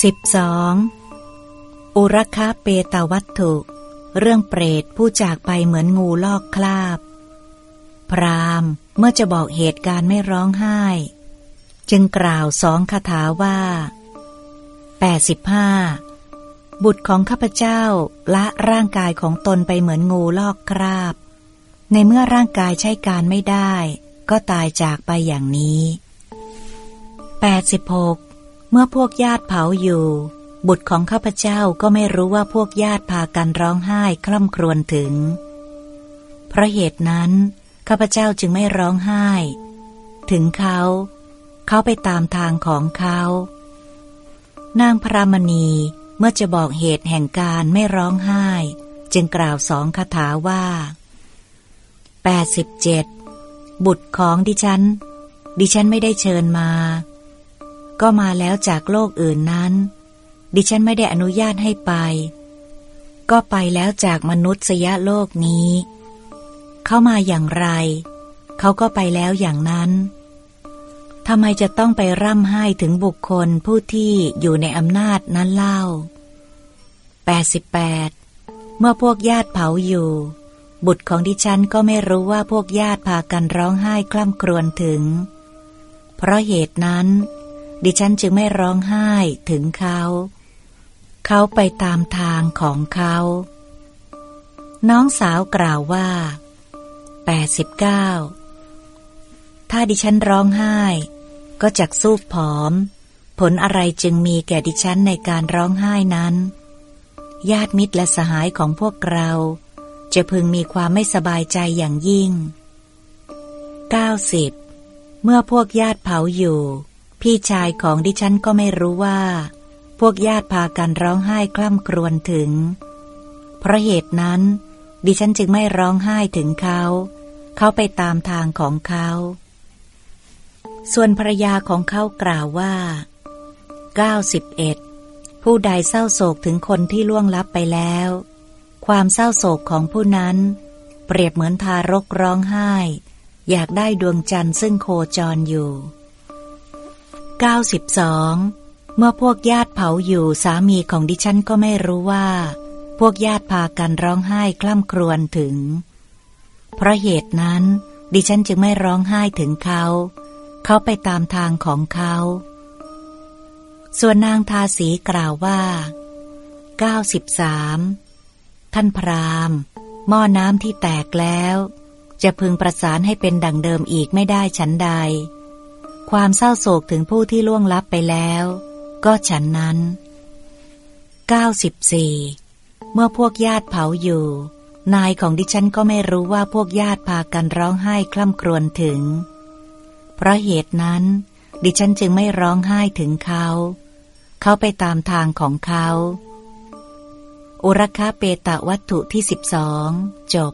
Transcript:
12. อุรคาเปตวัตถุ เรื่องเปรตผู้จากไปเหมือนงูลอกคราบ พรามเมื่อจะบอกเหตุการณ์ไม่ร้องไห้ จึงกล่าวสองคาถาว่า 85 บุตรของข้าพเจ้าละร่างกายของตนไปเหมือนงูลอกคราบ ในเมื่อร่างกายใช้การไม่ได้ ก็ตายจากไปอย่างนี้ 86 เมื่อพวกญาติเผาอยู่ บุตรของข้าพเจ้าก็ไม่รู้ว่าพวกญาติพากันร้องไห้คร่ำครวญถึง เพราะเหตุนั้น ข้าพเจ้าจึงไม่ร้องไห้ ถึงเขา เขาไปตามทางของเขา นางพระมณีเมื่อจะบอกเหตุแห่งการไม่ร้องไห้ จึงกล่าวสองคาถาว่า 87 บุตรของดิฉัน ดิฉันไม่ได้เชิญมา ก็มาแล้วจากโลกอื่นนั้น ดิฉันไม่ได้อนุญาตให้ไป ก็ไปแล้วจากมนุษยโลกนี้ เข้ามาอย่างไร เขาก็ไปแล้วอย่างนั้นทำไมจะต้องไปร่ำไห้ถึงบุคคลผู้ที่อยู่ในอำนาจนั้นเล่า 88 เมื่อพวกญาติเผาอยู่ บุตรของดิฉันก็ไม่รู้ว่าพวกญาติพากันร้องไห้คล่ำครวญถึง เพราะเหตุนั้น ดิฉันจึงไม่ร้องไห้ถึงเขา เขาไปตามทางของเขา น้องสาวกล่าวว่า 89 ถ้าดิฉันร้องไห้ ก็จักสู้ผอม ผลอะไรจึงมีแก่ดิฉันในการร้องไห้นั้น ญาติมิตรและสหายของพวกเรา จะพึงมีความไม่สบายใจอย่างยิ่ง 90 เมื่อพวกญาติเผาอยู่ พี่ชายของดิฉันก็ไม่รู้ว่า พวกญาติพากันร้องไห้คล่ำครวญถึง เพราะเหตุนั้น ดิฉันจึงไม่ร้องไห้ถึงเขา เขาไปตามทางของเขา ส่วนภรรยาของเขากล่าวว่า 91 ผู้ใดเศร้าโศกถึงคนที่ล่วงลับไปแล้ว ความเศร้าโศกของผู้นั้น เปรียบเหมือนทารกร้องไห้ อยากได้ดวงจันทร์ซึ่งโคจรอยู่ 92 เมื่อพวกญาติเผาอยู่สามีของดิฉันก็ไม่รู้ว่า พวกญาติพากันร้องไห้คล่ำครวญถึง เพราะเหตุนั้น ดิฉันจึงไม่ร้องไห้ถึงเขา เขาไปตามทางของเขา ส่วนนางทาสีกล่าวว่า 93 ท่านพรามหม้อน้ำที่แตกแล้ว จะพึงประสานให้เป็นดังเดิมอีกไม่ได้ฉันใด ความเศร้าโศกถึงผู้ที่ล่วงลับไปแล้ว ก็ฉันนั้น 94 เมื่อพวกญาติเผาอยู่ นายของดิฉันก็ไม่รู้ว่าพวกญาติพากันร้องไห้คล่ำครวญถึง เพราะเหตุนั้น ดิฉันจึงไม่ร้องไห้ถึงเขา เขาไปตามทางของเขา อุรคาเปตะวัตถุที่สิบสองจบ